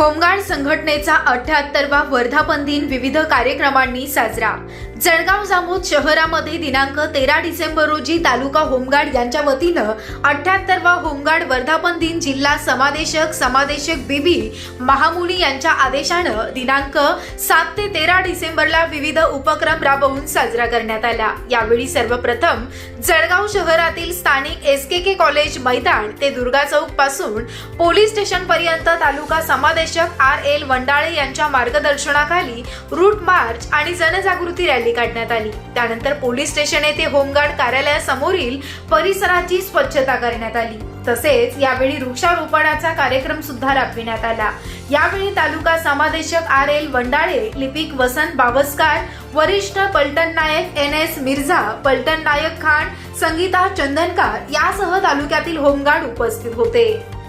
Home guard संघटनेचा अठ्याहत्तरवा वर्धापन दिन विविध कार्यक्रमांनी साजरा. जळगाव जामोद शहरामध्ये दिनांक तेरा डिसेंबर रोजी तालुका होमगार्ड यांच्या वतीनं अठ्याहत्तरवा होमगार्ड वर्धापन दिन जिल्हा समादेशक समादेशक बीबी महामुनी यांच्या आदेशानं दिनांक सात ते तेरा डिसेंबरला विविध उपक्रम राबवून साजरा करण्यात आला. यावेळी सर्वप्रथम जळगाव शहरातील स्थानिक एस के के कॉलेज मैदान ते दुर्गा चौकपासून पोलीस स्टेशन पर्यंत तालुका समादेशक आर एल वंडाळे यांच्या मार्गदर्शनाखाली रूट मार्च आणि जनजागृती रॅली काढण्यात आली. त्यानंतर पोलीस स्टेशन येथे होमगार्ड कार्यालयासमोरील परिसराची स्वच्छता करण्यात आली. तसेच यावेळी वृक्षारोपणाचा कार्यक्रम सुद्धा राबविण्यात आला. यावेळी तालुका समादेशक आर एल वंडाळे लिपिक वसंत बावस्कार वरिष्ठ पलटण नायक एन एस मिर्झा पलटण नायक खान संगीता चंदनकार यासह तालुक्यातील होमगार्ड उपस्थित होते.